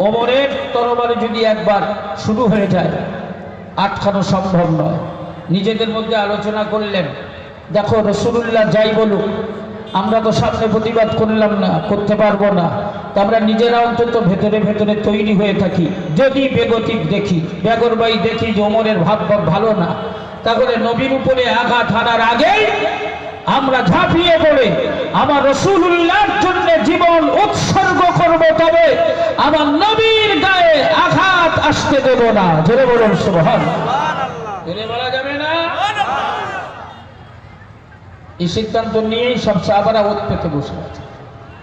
ওমরের তরবারি যদি একবার শুরু হয়ে যায়, আটকানো সম্ভব নয়। নিজেদের মধ্যে আলোচনা করলেন, দেখো রসুল্লাহ যাই বলুক, আমরা তো সামনে প্রতিবাদ করলাম না, করতে পারব না। তো আমরা নিজেরা অন্তত ভেতরে ভেতরে তৈরি হয়ে থাকি। যদি বেগতিক দেখি বেগরবাই দেখি যে ওমরের ভাব ভালো না, তাহলে নবীর উপরে আঘাত হানার আগেই আমরা ঝাঁপিয়ে পড়ে আমার রসুল্লাহর জন্য জীবন উৎসর্গ করব তবে আমার নবীর গায়ে আঘাত আসতে দেব না। জোরে বলুন সুবহান বলা যাবে না? এই সিদ্ধান্ত নিয়েই সব সাহাবারা ওত পেতে বসে আছে।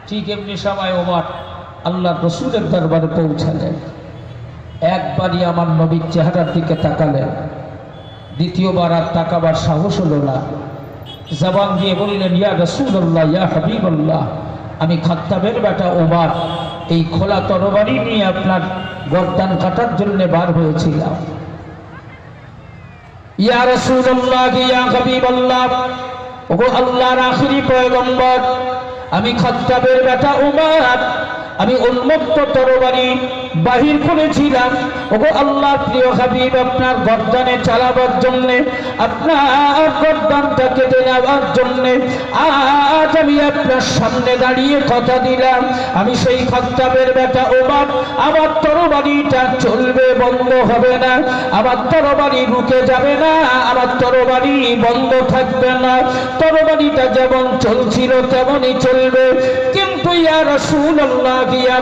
ঠিক এমনি সময় ওমর আল্লাহ রসুলের দরবারে পৌঁছালেন। একবারই আমার নবীর চেহারার দিকে তাকালেন। দ্বিতীয়বার আর তাকাবার সাহস হলো না। জবান দিয়ে বললেন, ইয়া রসুল্লাহ ইয়া হাবিবল্লাহ, আমি খাত্তাবের বেটা ওবার, এই খোলা তরবারি নিয়ে আপনার গরদান কাটার জন্য বার হয়েছিলাম। ইয়া রসুল্লাহ ইয়া হাবিবাল্লাহ, ওগো আল্লাহর আখিরি পয়গম্বর, আমি খাত্তাবের বেটা ওমার আমি উন্মুক্ত তরবারি বাহির করেছিলাম। ওগো আল্লাহ প্রিয় হাবিব, আপনার গর্দানে চালাবার জন্য, আপনার গর্দানটা কেটে নেওয়ার জন্য আজ আমি আপনার সামনে দাঁড়িয়ে কথা দিলাম। আমি সেই খত্তাবের বেটা ওবার আমার তরবারিটা চলবে, বন্ধ হবে না। আমার তরবারি রুকে যাবে না, আমার তরবারি বন্ধ থাকবে না। তরবারিটা যেমন চলছিল, তেমনই চলবে। কিন্তু ইয়া রাসূলুল্লাহ, ইয়া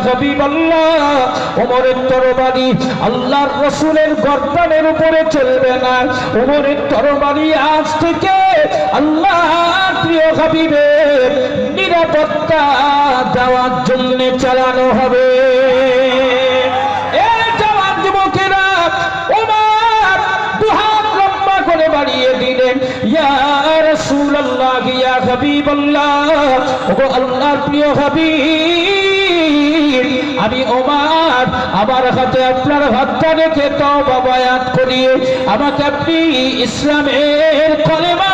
তরবারি আল্লাহর রসুলের গর্দানের উপরে চলবে না। ওমরের তরবারি আজ থেকে আল্লাহ প্রিয় হাবিবের নিরাপত্তা দেওয়ার জন্য চালানো হবে। বাড়িয়ে দিলেন। ইয়া রাসূলুল্লাহ হাবিব আল্লাহ ওগো আল্লাহর প্রিয় হাবিব, আমি ওমার, আমার হাতে আপনার হাতটা রেখে তো বায়াত করিয়ে আমাকে আপনি ইসলামের কলেমা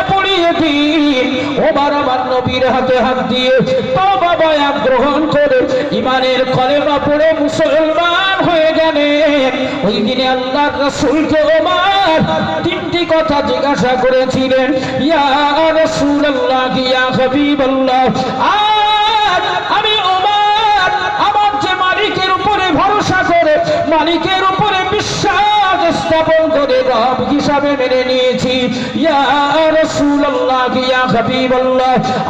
ইমানের কলেমা পড়ে মুসলমান হয়ে গেলেন। ওই দিনে আল্লাহর রাসূলকে ওমার তিনটি কথা জিজ্ঞাসা করেছিলেন, ইয়া রাসূলুল্লাহ, ইয়া হাবিবাল্লাহ আজ হিসাবে মেনে নিয়েছি।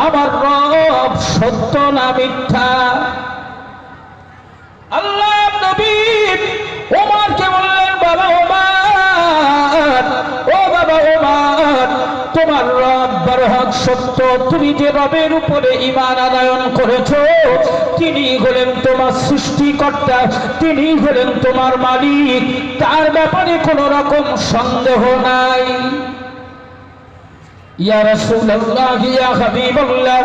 আমার রব সত্য না মিথ্যা? তোমার রব বড় হক সত্য, তুমি যে রবের উপরে ইমান আদায়ন করেছ, তিনি হলেন তোমার সৃষ্টিকর্তা, তিনি হলেন তোমার মালিক। তার ব্যাপারে কোনো রকম সন্দেহ নাই। ইয়া রাসূলুল্লাহ, ইয়া হাবিবাল্লাহ,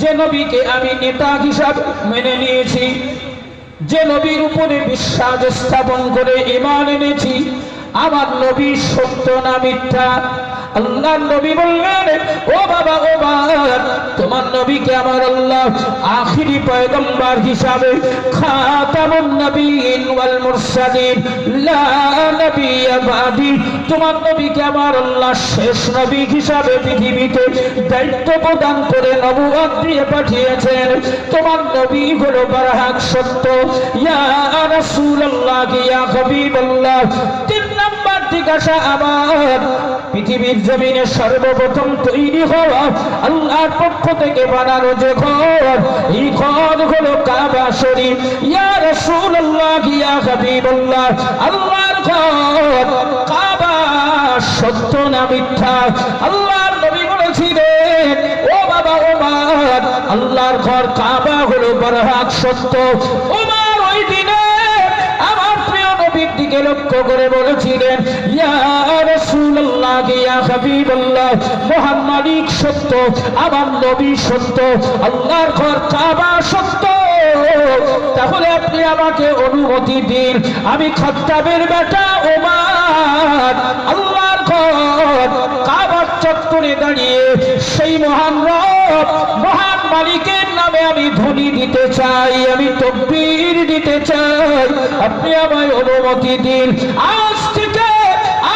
যে নবীকে আমি নেতা হিসাবে মেনে নিয়েছি, যে নবীর উপরে বিশ্বাস স্থাপন করে ইমান এনেছি, আমার নবী সত্য না মিথ্যা আল্লাহ নবী বললেন, ও বাবা ও বাবা তোমার নবীকে আমার আল্লাহ আখিরি পয়গম্বর হিসাবে খাতামুন নবীন ওয়াল মুরসালিন। লা নবিয়্যা বাদি। তোমার নবীকে আমার আল্লাহ শেষ নবী হিসাবে পৃথিবীতে দায়িত্ব প্রদান করে নবুয়ত দিয়ে পাঠিয়েছেন। তোমার নবী হলো বারহাক সত্য। ইয়া রাসূলুল্লাহ, ইয়া হাবিবাল্লাহ। জিজ্ঞাসা আমার। পৃথিবীর জমিনে সর্বপ্রথম তৈরি হওয়া আল্লাহর পক্ষ থেকে বানানো যে ঘর, এই ঘর হলো কাবা শরীফ। ইয়া রাসূলুল্লাহ, ইয়া হাবিবাল্লাহ, আল্লাহর ঘর। কাবা সত্য না মিথ্যা? আল্লাহর নবী বলেছিলেন, ও বাবা ওমর আল্লাহর ঘর কাবা হলো বরহাক সত্য। ওমর দিকে লক্ষ্য করে বলেছিলেন, ইয়া রাসূলুল্লাহ, ইয়া হাবিবাল্লাহ মহান মালিক সত্য, আমার নবী সত্য, আল্লাহর ঘর কাবা সত্য। তাহলে আপনি আমাকে অনুমতি দিন, আমি খাত্তাবের বেটা ওমার আল্লাহর ঘর কাবার চত্বরে দাঁড়িয়ে সেই মহান রব মহান মালিকের নামে আমি ধ্বনি দিতে চাই, আমি তকবীর দিতে চাই। আপনি আমায় অনুমতি দিন। আজ থেকে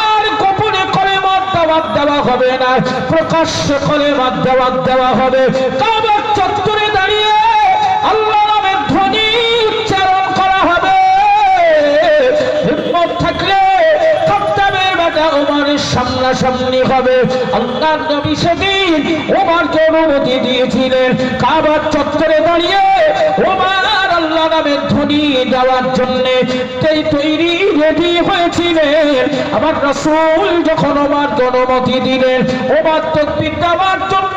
আর গোপনে করে দাওয়াত দেওয়া হবে না, প্রকাশ্যে করে দাওয়াত দেওয়া হবে। কাবার চত্বরে সামনাসামনি হবে। নবী সেদিন ওমারকে অনুমতি দিয়েছিলেন। কাবার চত্বরে দাঁড়িয়ে ওমার আল্লাহ নামের ধ্বনি দেওয়ার জন্য তৈরি রেডি হয়েছিলেন। আমার রসুল যখন ওমার অনুমতি দিলেন, ওমার তকবির দেওয়ার জন্য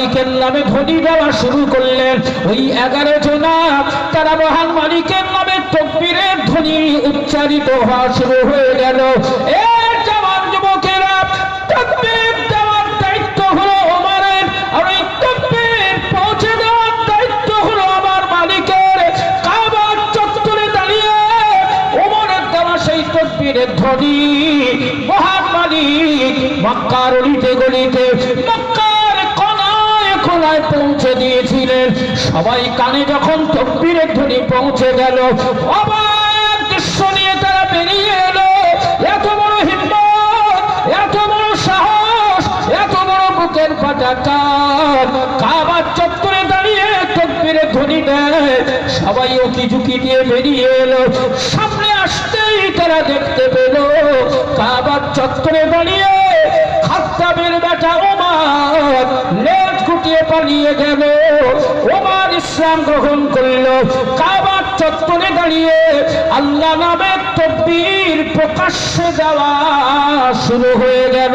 মালিকের নামে ধ্বনি দেওয়া শুরু করলেন ওই এগারো জনা, তারা মহান মালিকের নামে তকবীরের ধ্বনি উচ্চারিত হওয়া শুরু হয়ে গেল। এ সবাই কানে যখন তকবীরের ধ্বনি পৌঁছে গেল, অবাক দৃশ্য নিয়ে তারা বেরিয়ে এলো। এত বড় হিম্মত, এত বড় সাহস, এত বড় বুকের পাটা কাবার চত্বরে দাঁড়িয়ে তকবীরের ধ্বনি দেয়। সবাই ওকি ঝুঁকি দিয়ে বেরিয়ে এলো। সামনে আসতেই তারা দেখতে পেল, কাবার চত্বরে দাঁড়িয়ে খাত্তাবের বেটা ওমার গুটিয়ে পালিয়ে গেল। ওমার ইসলাম গ্রহণ করল। কাবার চত্বরে দাঁড়িয়ে আল্লাহ নামের তকবীর প্রকাশ্যে দেওয়া শুরু হয়ে গেল।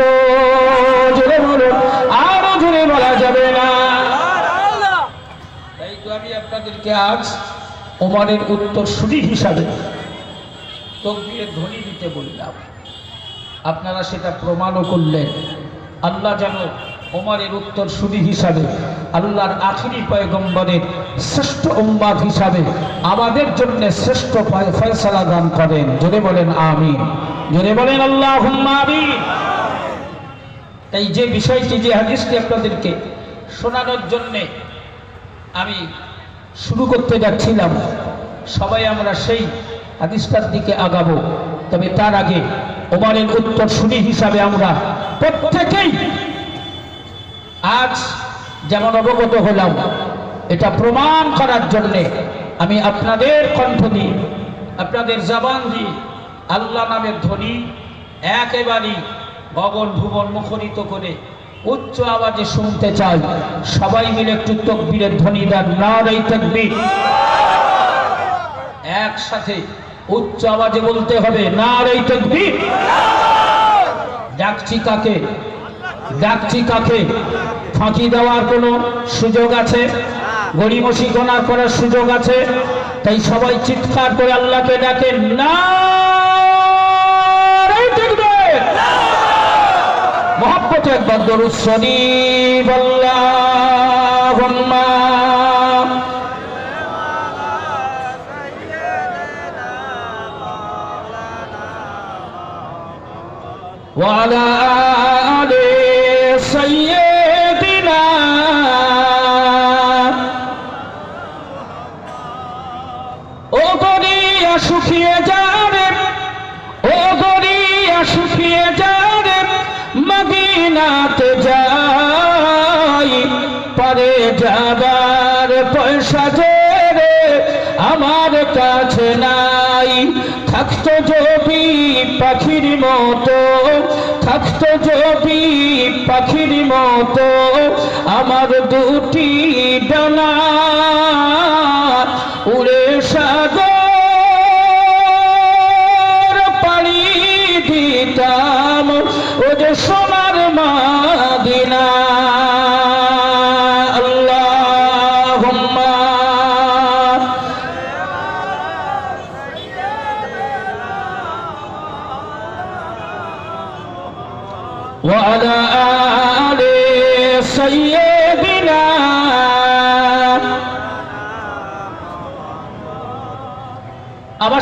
জোরে বলো আরও জোরে বলা যাবে না। তাই তো আমি আপনাদেরকে আজ ওমারের উত্তর সুরি হিসাবে তকবীরের ধ্বনি দিতে বললাম। আপনারা সেটা প্রমাণও করলেন। আল্লাহ যেন ওমারের উত্তর সুরি হিসাবে, আল্লাহর আখিরি পয়গম্বরের শ্রেষ্ঠ উম্মাদ হিসাবে আমাদের জন্য শ্রেষ্ঠ ফয়- ফয়সালা দান করেন। জোরে বলেন আমিন। জোরে বলেন আল্লাহ তাই যে বিষয়টি, যে হাদিসটি আপনাদেরকে শোনানোর জন্যে আমি শুরু করতে যাচ্ছিলাম, সবাই আমরা সেই হাদিসটার দিকে আগাবো। তবে তার আগে ওমারের উত্তর শুনি হিসাবে আমরা প্রত্যেকেই আজ যেমন অবগত হলাম, এটা প্রমাণ করার জন্যে আমি আপনাদের কণ্ঠ দিয়ে আপনাদের জবান দিয়ে আল্লাহ নামের ধ্বনি একেবারেই গগন ভুবন মুখরিত করে উচ্চ আওয়াজে শুনতে চাই। সবাই মিলে একটু তকবীরের ধ্বনি দেন নারাই তকবীর। একসাথে উচ্চ আওয়াজে বলতে হবে নারাই তকবীর। ডাকছি কাকে? ডাকছি কাকে? ফাঁকি দেওয়ার কোনো সুযোগ আছে গড়িমসি গোনা করার সুযোগ আছে তাই সবাই চিৎকার করে আল্লাহকে ডাকেন না মহাব্বত একবার দরুদ শরীফ আল্লাহুম্মা وعلى آل পাখির মতো, থাকতো যদি পাখির মতো, আমার দুটি ডানা উড়ে সাগর পাড়ি দিতাম। ও যে সোনার মাদিনা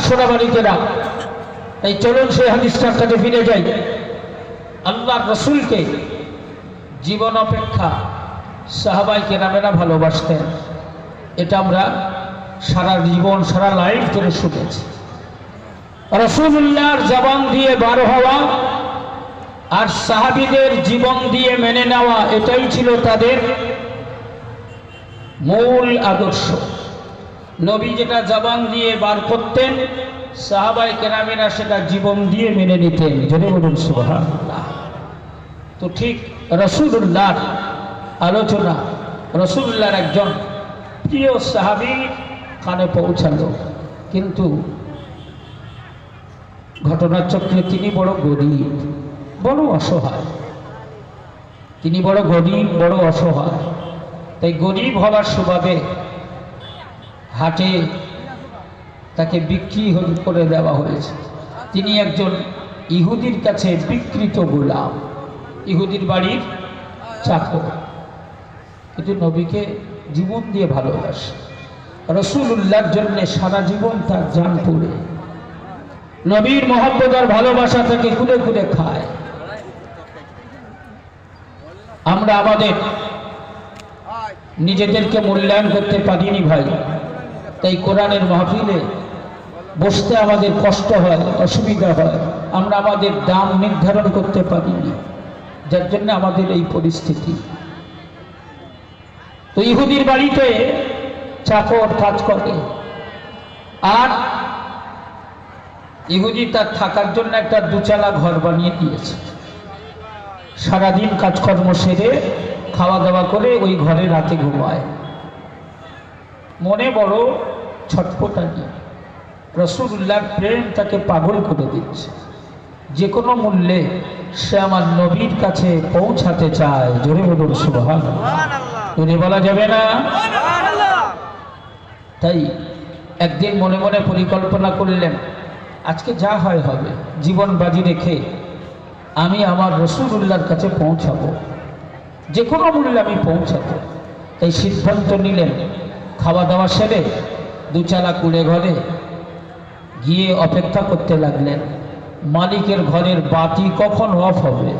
আমার সোনা বাড়িতেরা তাই চলুন সেই হাদিসটার কাছে ফিরে যাই। আল্লাহ রসুলকে জীবন অপেক্ষা সাহাবাই কেরামেরা ভালোবাসতেন। এটা আমরা সারা জীবন, সারা লাইফ ধরে শুনেছি। রসুল্লাহর জবান দিয়ে বার হওয়া আর সাহাবিদের জীবন দিয়ে মেনে নেওয়া, এটাই ছিল তাদের মূল আদর্শ। নবী যেটা জবান দিয়ে বার করতেন সাহাবাই কেরামেরা সেটা জীবন দিয়ে মেনে নিতেন। যদি বলুন তো ঠিক রসুল্লাহর আলোচনা রসুল্লাহর একজন প্রিয় সাহাবি কানে পৌঁছালো। কিন্তু ঘটনার চক্রে তিনি বড় গরিব, বড় অসহায়। তিনি বড় গরিব, বড় অসহায়। তাই গরিব হওয়ার স্বভাবে হাটে তাকে বিক্রি করে দেওয়া হয়েছে। তিনি একজন ইহুদির কাছে বিকৃত গোলাম। ইহুদির বাড়ির চাকর। কিন্তু নবীকে জীবন দিয়ে ভালোবাসে। রসুল্লাহর জন্য সারা জীবন তার জান পুড়ে। নবীর মহব্বত আর ভালোবাসা থেকে খুলে খুলে খায়। আমরা আমাদের নিজেদেরকে মূল্যায়ন করতে পারিনি ভাই। তাই কোরআনের মাহফিলে বসতে আমাদের কষ্ট হয়, অসুবিধা হয়। আমরা আমাদের দাম নির্ধারণ করতে পারিনি যার জন্য আমাদের এই পরিস্থিতি। তো ইহুদির বাড়িতে চাকর কাজ করে। আর ইহুদি তার থাকার জন্য একটা দুচালা ঘর বানিয়ে দিয়েছে। সারাদিন কাজকর্ম সেরে খাওয়া দাওয়া করে ওই ঘরে রাতে ঘুমায়। মনে বড় ছটফটানি রসুল্লাহর প্রেম তাকে পাগল করে দিচ্ছে যে কোনো মূল্যে সে আমার নবীর কাছে পৌঁছাতে চায়। জোরে বলুন জোরে বলা যাবে না? তাই একদিন মনে মনে পরিকল্পনা করলেন আজকে যা হয় হবে জীবন বাজি রেখে আমি আমার রসুল্লাহর কাছে পৌঁছাবো। যে কোনো মূল্যে আমি পৌঁছাবো। তাই সিদ্ধান্ত নিলেন খাওয়া দাওয়া সেরে দুচালা কুড়ে ঘরে গিয়ে অপেক্ষা করতে লাগলেন, মালিকের ঘরের বাতি কখন অফ হবে?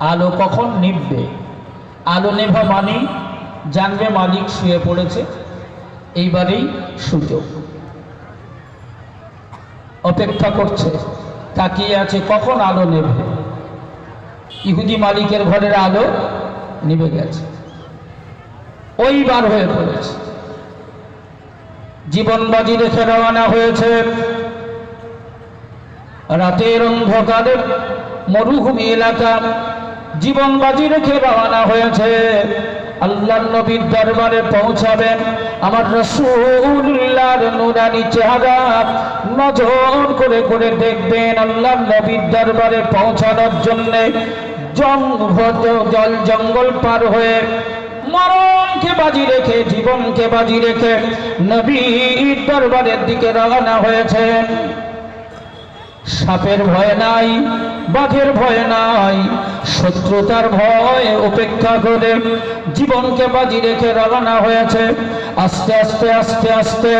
আলো কখন নিভবে? আলো নেভা মানি জানবে মালিক শুয়ে পড়েছে। এইবারেই সুযোগ। অপেক্ষা করছে, তাকিয়ে আছে কখন আলো নেবে ইহুদি মালিকের ঘরের আলো নিভে গেছে। ওইবার হয়ে পড়েছে। জীবন বাজি রেখে রওনা হয়েছে। রাতের অন্ধকারে, মরুভূমি এলাকা জীবন বাজি রেখে রওনা হয়েছে। আল্লাহ নবীর দরবারে পৌঁছাবেন আমার রসুল্লাহর নুরানি চেহারা। নজর করে করে দেখবেন আল্লাহ নবীর দরবারে পৌঁছানোর জন্য জল, জঙ্গল পার হয়ে মরণকে বাজি রেখে, জীবনকে বাজি রেখে নবীর দরবারের দিকে রওনা হয়েছে। সাপের ভয় নাই, বাঘের ভয় নাই, শত্রুতার ভয় উপেক্ষা করে জীবনকে বাজি রেখে রওনা হয়েছে। আস্তে আস্তে আস্তে আস্তে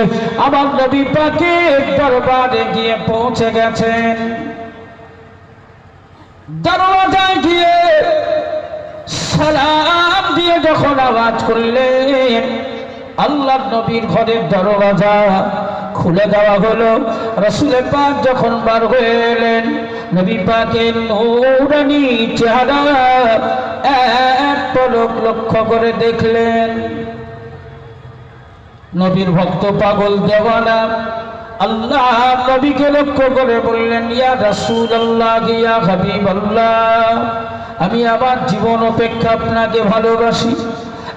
আবার নবী পাকের দরবারে গিয়ে পৌঁছে গেছেন। দরওয়াজায় গিয়ে সালাম দিয়ে যখন আওয়াজ করলেন আল্লাহ নবীর ঘরের দরওয়াজা খুলে দেওয়া হলো। রসুলের পাক যখন বার হয়ে এলেন, নবী পাকের নৌরানি চেহারা এক পলক লক্ষ্য করে দেখলেন। নবীর ভক্ত পাগল দেওয়ানা, আল্লাহ নবীকে লক্ষ্য করে বললেন, ইয়া রাসূল আল্লাহ ইয়া হাবিব আল্লাহ আমি আমার জীবন অপেক্ষা আপনাকে ভালোবাসি।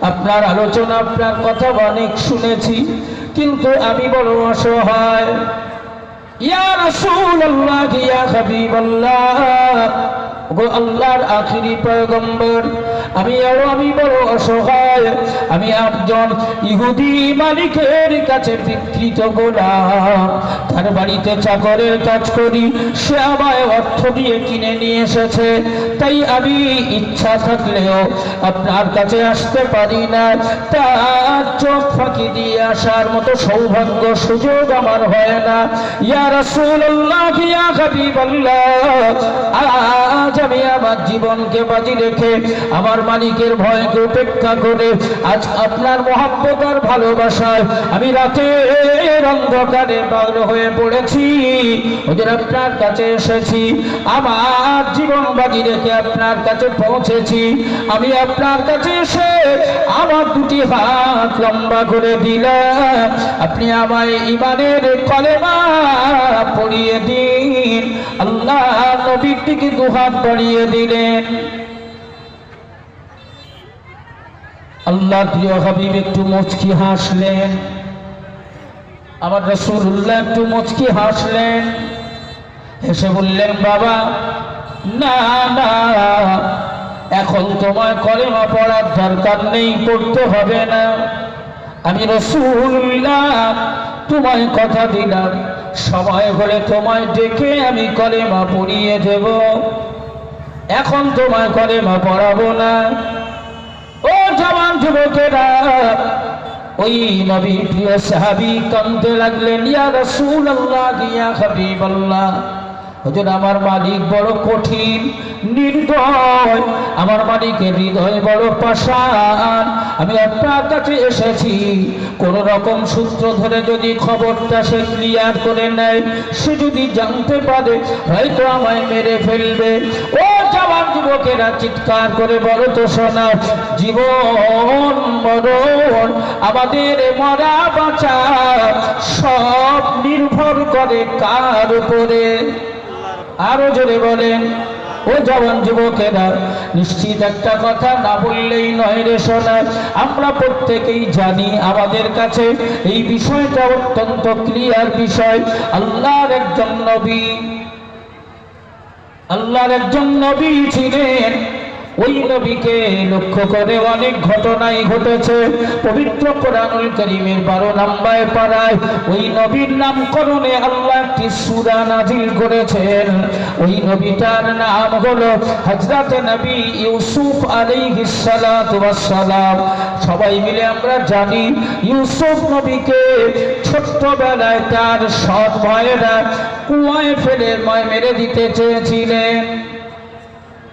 আপনার আলোচনা, আপনার কথা অনেক শুনেছি, কিন্তু আমি বড় অসহায়। ইয়া রাসূল আল্লাহ ইয়া হাবিব আল্লাহ গো আল্লাহর আখিরি পয়গম্বর, আমি আরও আমি বড় অসহায়, আমি একজন ইহুদি মালিকের কাছে বিকৃত গোলাম। তার বাড়িতে চাকরের কাজ করি, সে আমায় অর্থ দিয়ে কিনে নিয়ে এসেছে। তাই আমি ইচ্ছা থাকলেও আপনার কাছে আসতে পারি না। তার চোখ ফাঁকি দিয়ে আসার মতো সৌভাগ্য সুযোগ আমার হয় না। ইয়া রাসূলুল্লাহ, ইয়া হাবিবাল্লাহ, আজ আমি আমার জীবনকে বাজি রেখে আমার মালিকের ভয়কে উপেক্ষা করে আজ আপনার মহাব্বত আর ভালোবাসায় আমি রাতের অন্ধকারে পাগল হয়ে পড়েছি। ওদের আপনার কাছে এসেছি। আমার জীবন বাজি রেখে আপনার কাছে পৌঁছেছি। আমি আপনার কাছে এসে আমার দুটি হাত লম্বা করে দিলাম। আপনি আমায় ইমানের কলেমা পড়িয়ে দিন। আল্লাহ নবীর দিকে দুহাত বাড়িয়ে দিলেন আল্লাহ প্রিয় হাবিব, একটু মুচকি হাসলেন। আমার রসুল্লাহ একটু মুচকি হাসলেন। হেসে বললেন, বাবা, না না, এখন তোমায় কলেমা পড়ার দরকার নেই, পড়তে হবে না। আমি রসুল্লাহ তোমায় কথা দিলাম। সময় হলে তোমায় ডেকে আমি কলেমা পড়িয়ে দেব। এখন তোমায় কলেমা পড়াবো না। ও জবান যুবকেরা, ওই নবী প্রিয় সাহাবি কান্দতে লাগলেন, ইয়া রাসূলুল্লাহ, ইয়া হাবিবাল্লাহ। হুজুর, আমার মালিক বড় কঠিন, নির্দয়। আমার মালিকের হৃদয় বড় পাষাণ। আমি আপনার কাছে এসেছি। কোন রকম সূত্র ধরে যদি খবরটা সে ক্লিয়ার করে নেয়, সে যদি জানতে পারে, হয়তো আমায় মেরে ফেলবে। ও জওয়ান যুবকেরা, চিৎকার করে বলো তো শোনা। জীবন মরণ, আমাদের মরা বাঁচা, সব নির্ভর করে কার উপরে? আরও জোরে বলেন, ও জওয়ান যুবকেরা, নিশ্চিত একটা কথা না বললেই নয় রে শোনা আমরা প্রত্যেকেই জানি আমাদের কাছে এই বিষয়টা অত্যন্ত ক্লিয়ার বিষয়। আল্লাহর একজন নবী, আল্লাহর একজন নবী ছিলেন। ওই নবীকে লক্ষ্য করে অনেক ঘটনাই ঘটেছে। পবিত্র কোরআনুল করিমের বারো নাম্বারে পাড়ায় ওই নবীর নামকরণে আল্লাহ একটি সূরা নাজিল করেছেন। ওই নবীটার নাম হলো হযরত নবী ইউসুফ আলাইহিস সালাতু ওয়াস সালাম সবাই মিলে আমরা জানি ইউসুফ নবীকে ছোট্টবেলায় তার সৎ ভাইয়েরা কুয়ায় ফেলে মেরে দিতে চেয়েছিলেন।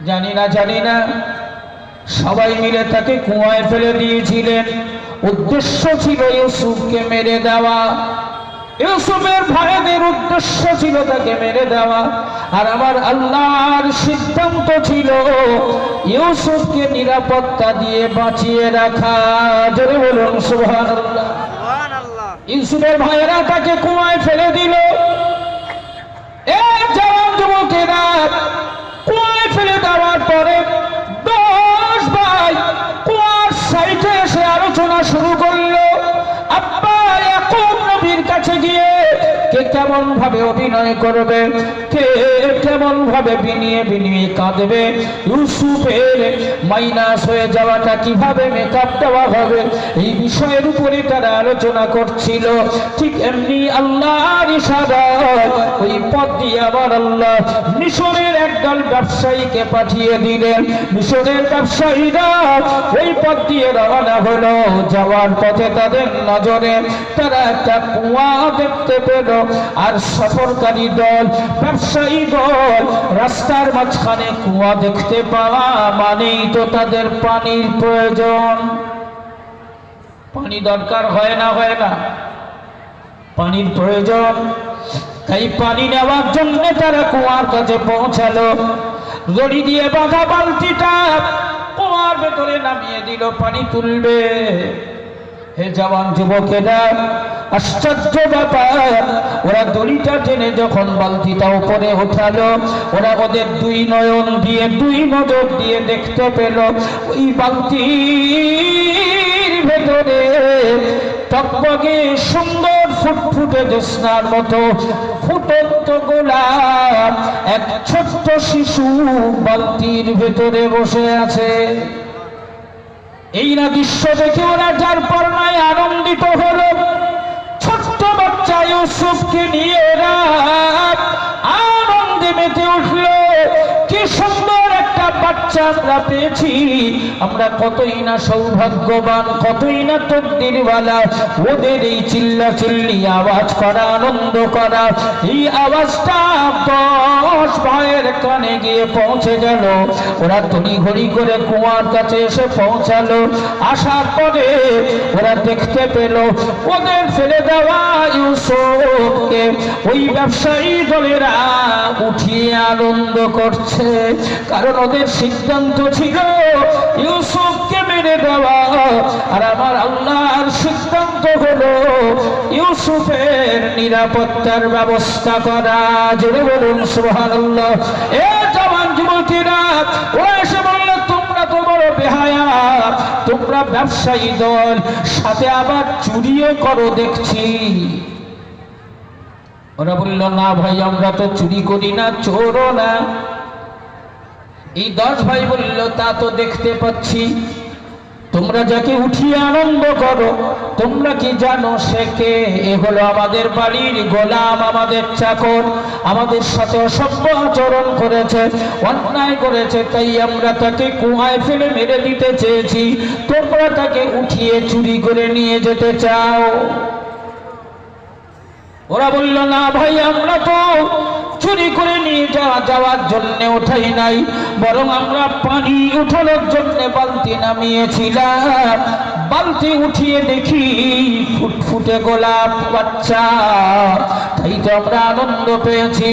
জানি না জানি না। সবাই মিলে তাকে কুয়ায় ফেলে দিয়েছিলেন। উদ্দেশ্য ছিল ইউসুফকে মেরে দেওয়া। ইউসুফের ভাইদের উদ্দেশ্য ছিল তাকে মেরে দেওয়া। আর আমার আল্লাহর সিদ্ধান্ত ছিল ইউসুফকে নিরাপত্তা দিয়ে বাঁচিয়ে রাখা। জোরে বলুন সুবহানাল্লাহ। ইউসুফের ভাইয়েরা তাকে কুয়ায় ফেলে দিল। এ জওয়ান যুবকেরা দেওয়ার পরে দশ ভাই কুয়ার সাইডে এসে আলোচনা শুরু করল কেমন ভাবে অভিনয় করবে? কে কেমন ভাবে বিনিয়ে বিনিয়ে কাঁদবে? ইউসুফের মাইনাস হয়ে যাওয়াটা কীভাবে মেকআপ দেওয়া হবে? এই বিষয়ের উপরে তারা আলোচনা করছিল। ঠিক এমনি আল্লাহর ওই পথ দিয়ে আবার আল্লাহ মিশরের একদল ব্যবসায়ীকে পাঠিয়ে দিলেন। মিশরের ব্যবসায়ীরা ওই পথ দিয়ে রওনা হলো। যাওয়ার পথে তাদের নজরে তারা একটা কুয়া দেখতে পেল। আর সফরকারী দল, ব্যবসায়ী দল, রাস্তার মাঝখানে কুয়া দেখতে পাওয়া মানেই তো তাদের পানির প্রয়োজন। পানি দরকার হয় না হয় না। পানির প্রয়োজন। তাই পানি নেওয়ার জন্য তারা কুয়ার কাছে পৌঁছালো। দড়ি দিয়ে বাঁধা বালতিটা কুয়ার ভেতরে নামিয়ে দিল, পানি তুলবে। হে জওয়ান যুবকেরা, আশ্চর্য ব্যাপার। ওরা দড়িটা টেনে যখন বালতিটা উপরে উঠালো, ওরা ওদের দুই নয়ন দিয়ে, দুই নজর দিয়ে দেখতে পেল, ওই বালতির ভেতরে টকবগে সুন্দর ফুটফুটে জ্যোৎস্নার মতো ফুটন্ত গোলাপ। এক ছোট্ট শিশু বালতির ভেতরে বসে আছে। এই না বিশ্ব দেখে ওরা যার পর নাই আনন্দিত হল। ছোট্ট বাচ্চা ইউসুফকে নিয়ে ওরা আনন্দে মেতে উঠল। বাচ্চা পেয়েছি। আমরা কতই না সৌভাগ্যবান, কতই না তকদিরওয়ালা। ওদের এই চিল্লা চিল্লি আওয়াজ করা, আনন্দ করা। এই আওয়াজটা দশ ভাইয়ের কানে গিয়ে পৌঁছে গেল। ওরা তড়ি ঘড়ি করে কুয়ার কাছে এসে পৌঁছালো। আসার পরে ওরা দেখতে পেল, ওদের ফেলে দেওয়া ইউসুফকে ওই ব্যবসায়ী দলেরা উঠিয়ে আনন্দ করছে। কারণ ওদের সিদ্ধান্ত ছিল, ইউসুফকে মেরে দেওয়া আর আমার আল্লাহর সিদ্ধান্ত হলো, ইউসুফের নিরাপত্তার ব্যবস্থা করা। জোরে বলুন, সুবহানাল্লাহ। এ জওয়ান যুবতীরা, ওরা এসে বলল, তোমরা তো বড় বেহায়া, তোমরা ব্যবসায়ী দল, সাথে আবার চুরিও করো দেখছি। ওরা বলল, না ভাই, আমরা তো চুরি করি না, চোরও না। এই দশ ভাই বলল, তা তো দেখতে পাচ্ছি। তোমরা যাকে উঠিয়ে আনন্দ করো, তোমরা কি জানো সে কে? এ হলো আমাদের বাড়ির গোলাম, আমাদের চাকর, আমাদের সাথে অসভ্য আচরণ করেছে, অন্যায় করেছে, তাই আমরা তাকে কুয়ায় ফেলে মেরে দিতে চেয়েছি। তোমরা তাকে উঠিয়ে চুরি করে নিয়ে যেতে চাও। ওরা বলল, না ভাই, আমরা তো চুরি করে নিয়ে যাওয়া যাওয়ার জন্য উঠাই নাই, বরং আমরা পানি উঠানোর জন্য বালতি নামিয়েছিলাম। বালতি উঠিয়ে দেখি ফুটফুটে গোলাপ বাচ্চা। তাই তো আমরা আনন্দ পেয়েছি।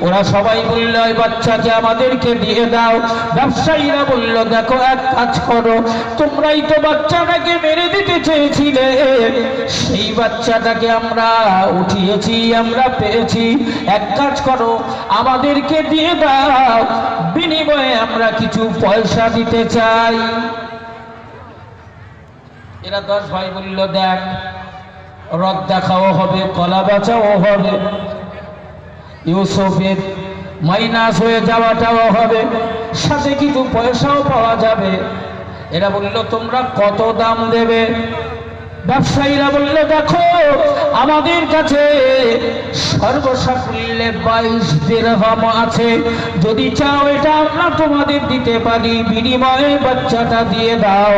ওরা সবাই বলল ওই বাচ্চাকে আমাদেরকে দিয়ে দাও। ব্যবসায়ীরা বলল, দেখো, এক কাজ করো। তোমরাই তো বাচ্চাটাকে মেরে দিতে চেয়েছিলে। সেই বাচ্চাটাকে আমরা উঠিয়েছি, আমরা পেয়েছি। এক কাজ করো, আমাদেরকে দিয়ে দাও। বিনিময়ে আমরা কিছু পয়সা দিতে চাই। এরা দশ ভাই বলিল, দেখ রদ দেখাও হবে, কলা বাঁচাও হবে, ইউসুফের মাইনাস হয়ে যাওয়াটাও হবে, সাথে কিছু পয়সাও পাওয়া যাবে। এরা বলিল, তোমরা কত দাম দেবে? ব্যবসায়ীরা বলল, দেখো, আমাদের কাছে সর্বসাকুল্যে বাইশ দেড়হাম আছে। যদি চাও এটা আমরা তোমাদের দিতে পারি। বিনিময়ে বাচ্চাটা দিয়ে দাও।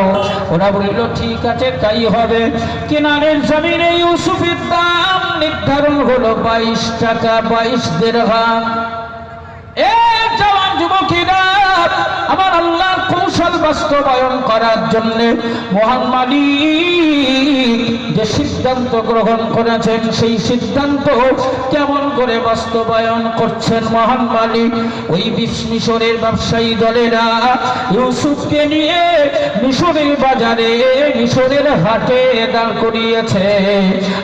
ওরা বলল, ঠিক আছে, তাই হবে। কেনারের জমিনে ইউসুফের দাম নির্ধারণ হলো বাইশ টাকা, বাইশ দেড়হাম এ জওয়ান! যুবকেরা, আমার আল্লাহর কৌশল বাস্তবায়ন করার জন্য মহান মালিক যে সিদ্ধান্ত গ্রহণ করেছেন, সেই সিদ্ধান্ত কেমন করে বাস্তবায়ন করছেন মহান মালিক? ওই মিশরের ব্যবসায়ী দলেরা ইউসুফকে নিয়ে মিশরের বাজারে, মিশরের হাটে দাঁড় করিয়েছে।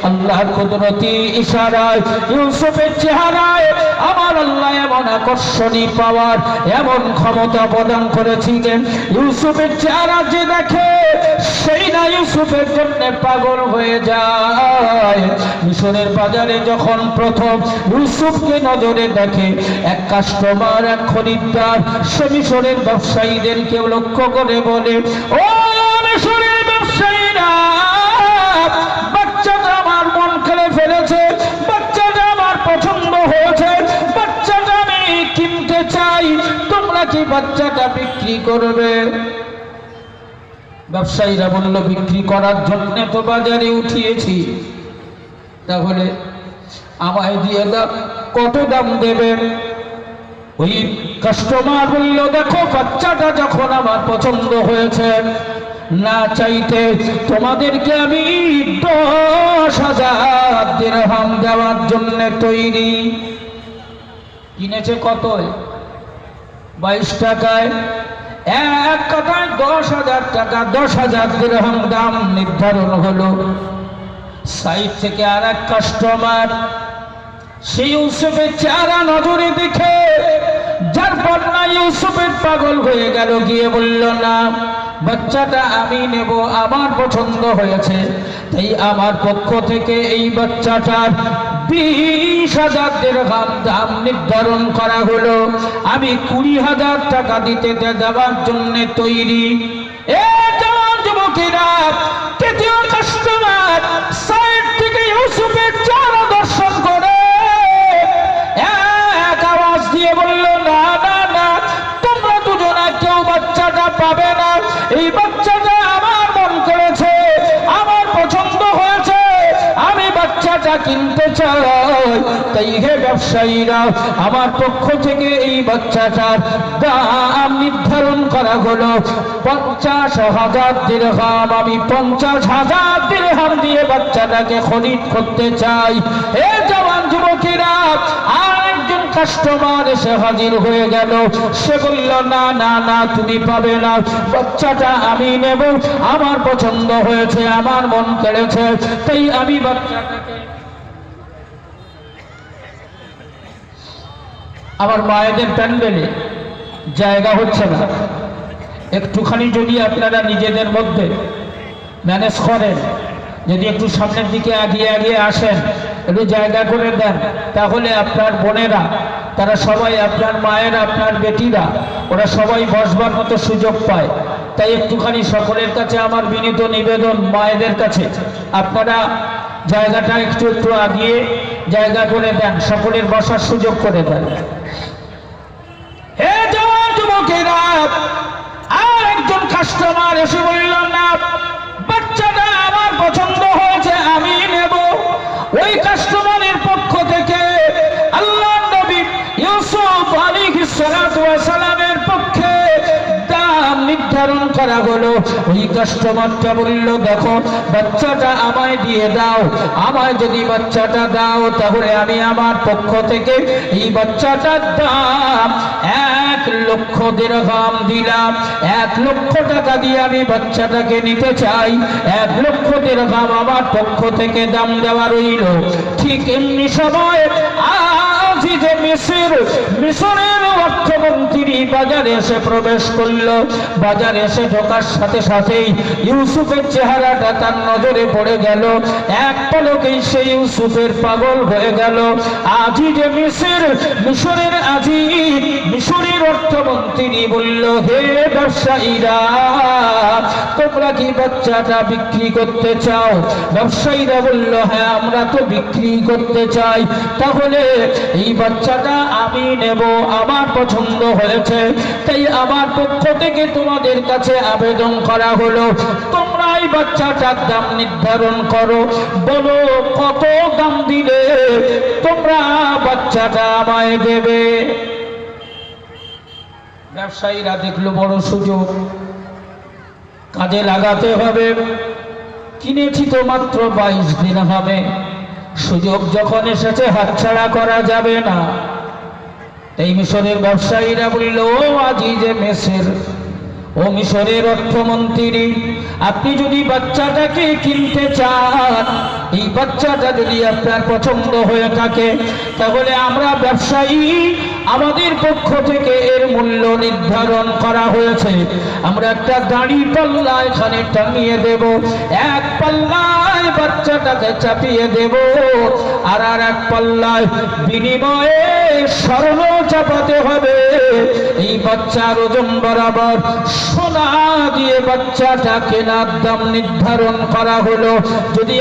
আল্লাহর কুদরতি ইশারায়, ইউসুফের চেহারায় আমার আল্লাহ এমন আকর্ষণী পাওয়ার এমন ক্ষমতা প্রদান করেছিলেন ইউসুফের চেহারা যে দেখে, সেই না ইউসুফের জন্য পাগল হয়ে যায়। মিশরের বাজারে যখন প্রথম ইউসুফকে নজরে দেখে এক কাস্টমার এক খরিদ্দার, সে মিশরের ব্যবসায়ীদেরকে লক্ষ্য করে বলে, ও মিশরের ব্যবসায়ীরা চাই, তোমরা কি বাচ্চাটা বিক্রি করবে। ব্যবসায়ীরা বলল, বিক্রি করার জন্য তো বাজারে উঠিয়েছি। তাহলে আমায় দিয়ে দাও, কত দাম দেবেন ওই কাস্টমার বলল, দেখো, বাচ্চাটা যখন আমার পছন্দ হয়েছে, না চাইতে তোমাদেরকে আমি দশ হাজার দেওয়ার জন্য তৈরি। কিনেছে কত বাইশ টাকায়। এক কথায় দশ হাজার টাকা, দশ হাজার দিরহাম দাম নির্ধারণ হলো। সাইড থেকে আর এক কাস্টমার সেই ইউসুফের চেহারা নজরে দেখে, যার না ইউসুফের পাগল হয়ে গেল, গিয়ে বলল, না, বাচ্চাটা আমি নেব, আমার পছন্দ হয়েছে। তাই আমার পক্ষ থেকে এই বাচ্চাটার বিশ হাজার দেড়হাম দাম নির্ধারণ করা হলো। আমি কুড়ি হাজার টাকা দিতে দেওয়ার জন্য তৈরি। এ সাইড থেকে ইউসুফের চেহারা দর্শন করে। এক আওয়াজ দিয়ে বলল, না না না, তোমরা দুজনে কেউ বাচ্চাটা পাবে না। এই বাচ্চাটা আমার মন করেছে আমার পছন্দ হয়েছে আমি বাচ্চাটা কিনতে চাই তাই হে ব্যবসায়ীরা, আমার পক্ষ থেকে এই বাচ্চাটার দাম নির্ধারণ করা হলো। পঞ্চাশ হাজার দিরহাম, আমি পঞ্চাশ হাজার দিরহাম দিয়ে বাচ্চাটাকে খরিদ করতে চাই। হে জওয়ান যুবকেরা আর একজন কাস্টমার এসে হাজির হয়ে গেল। সে বলল, না না না, তুমি পাবে না। বাচ্চাটা আমি নেব। আমার পছন্দ হয়েছে, আমার মন কেড়েছে। তাই আমি বাচ্চাটাকে আমার মায়েদের প্যান্ডেলে জায়গা হচ্ছে না। একটুখানি যদি আপনারা নিজেদের মধ্যে ম্যানেজ করেন, যদি একটু সামনের দিকে আগিয়ে আগিয়ে আসেন, একটু জায়গা করে দেন, তাহলে আপনার বোনেরা, তারা সবাই আপনার মায়েরা, আপনার বেটিরা, ওরা সবাই বসবার মতো সুযোগ পায়। তাই একটুখানি সকলের কাছে আমার বিনীত নিবেদন মায়েদের কাছে। আপনারা জায়গাটা একটু একটু আগিয়ে জায়গা করে দেন, সকলের বসার সুযোগ করে দেন। আর একজন কাস্টমার এসে না আমার পছন্দ হয়েছে, আমি নেব। ওই পক্ষ থেকে আল্লাহ নবী ইউসুফ সালাতু নির্ধারণ করা হলো। ওই কাস্টমারটা বলল, দেখো, বাচ্চাটা আমায় দিয়ে দাও। আমায় যদি বাচ্চাটা দাও, তাহলে আমি আমার পক্ষ থেকে এই বাচ্চাটার দাম এক লক্ষ দেড়গাম দিলাম। এক লক্ষ টাকা দিয়ে আমি বাচ্চাটাকে নিতে চাই। এক লক্ষ দেড়গাম আমার পক্ষ থেকে দাম দেওয়া রইল। ঠিক এমনি সময় আজি যে মিশর মিশরের অর্থমন্ত্রী বাজারে এসে প্রবেশ করল। বাজারে এসে ঢোকার সাথে সাথেই ইউসুফের চেহারাটা তার নজরে পড়ে গেল। এক পলকেই সে ইউসুফের পাগল হয়ে গেল। আজি যে মিশর মিশরের আজি মিশরের অর্থমন্ত্রী বলল, হে ব্যবসায়ীরা, তোমরা কি বাচ্চাটা বিক্রি করতে চাও? ব্যবসায়ীরা বলল হ্যাঁ আমরা তো বিক্রি করতে চাই। তাহলে এই বাচ্চাটা আমি নেব, আমার পছন্দ হয়েছে। তাই আমার পক্ষ থেকে তোমাদের কাছে আবেদন করা হলো, তোমরা এই বাচ্চাটার দাম নির্ধারণ করো। বলো, কত দাম দিলে তোমরা বাচ্চাটা আমায় দেবে? ব্যবসায়ীরা দেখল, বড় সুযোগ। কাজে লাগাতে হবে। কিনেছি তো মাত্র বাইশ দিন হবে। সুযোগ যখন এসেছে, হাতছাড়া করা যাবে না। এই মিশরের ব্যবসায়ীরা বলল, ও আজি যে মেসের, ও মিশরের অর্থমন্ত্রী, আপনি যদি বাচ্চাটাকে কিনতে চান এই বাচ্চাটা যদি আপনার পছন্দ হয়ে থাকে, তাহলে আমরা ব্যবসায়ী, আমাদের পক্ষ থেকে এর মূল্য নির্ধারণ করা হয়েছে। আমরা একটা দাড়ি পাল্লা এখানে টাঙিয়ে দেব। এক পাল্লায় বাচ্চাটাকে চাপিয়ে দেব। আর আর এক পাল্লায় বিনিময়ে স্বর্ণ চাপাতে হবে। এই বাচ্চার ওজন বরাবর সোনা দিয়ে বাচ্চাটা কেনার দাম নির্ধারণ করা হলো। যদি